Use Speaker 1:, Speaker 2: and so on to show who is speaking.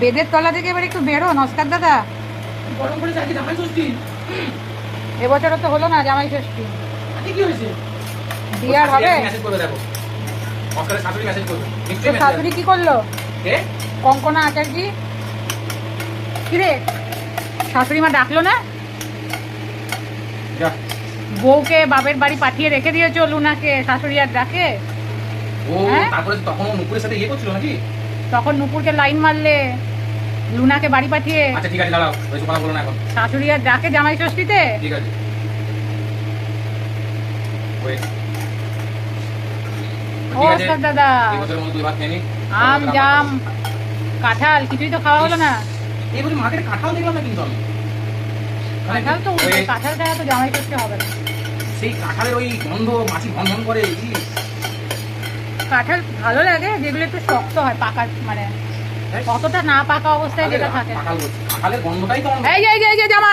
Speaker 1: বেদের তলা থেকে এবার একটু বেরো নমস্কার দাদা।
Speaker 2: গরম করে চাইছি জামাই ষষ্ঠী।
Speaker 1: এবছরও তো হলো না জামাই ষষ্ঠী।
Speaker 2: কি হয়েছে?
Speaker 1: দিয়ে আর হবে
Speaker 3: শাশুড়ি
Speaker 1: কি করল? কঙ্কনা আচার্যি। কিরে? শাশুড়ি মা ডাকলো না? বউকে বাপের বাড়ি পাঠিয়ে রেখে দিয়েছ লুনাকে শাশুড়ি আর ডাকে
Speaker 3: ও
Speaker 1: হ্যাঁ?
Speaker 3: তারপরে তখন ও নুপুরের সাথে ইয়ে করছিল নাকি?
Speaker 1: তখন নুপুরকে লাইন মারলে লুনাকে বাড়ি পাঠিয়ে
Speaker 3: আচ্ছা ঠিক আছে দাঁড়াও ওই কথা বলো না এখন।
Speaker 1: শাশুড়ি আর ডাকে জামাই ষষ্ঠীতে?
Speaker 3: ঠিক আছে।
Speaker 1: দাদা। আম জাম কাঁঠাল কিছুই তো খাওয়া হলো না।
Speaker 3: এই বছর মার্কেটে কাঁঠাল দেখলাম না কিন্তু আমি। মানে
Speaker 1: কাঁঠাল তো কাঁঠাল ছাড়া তো জামাই ষষ্ঠী হবে না।
Speaker 3: সেই কাঁঠালের ওই গন্ধ মাছি ভন ভন করে
Speaker 1: কাঁঠাল ভালো লাগে যেগুলো একটু শক্ত হয় পাকার মানে কতটা না পাকা অবস্থায় যেটা থাকে। এই যে এই যে জামা।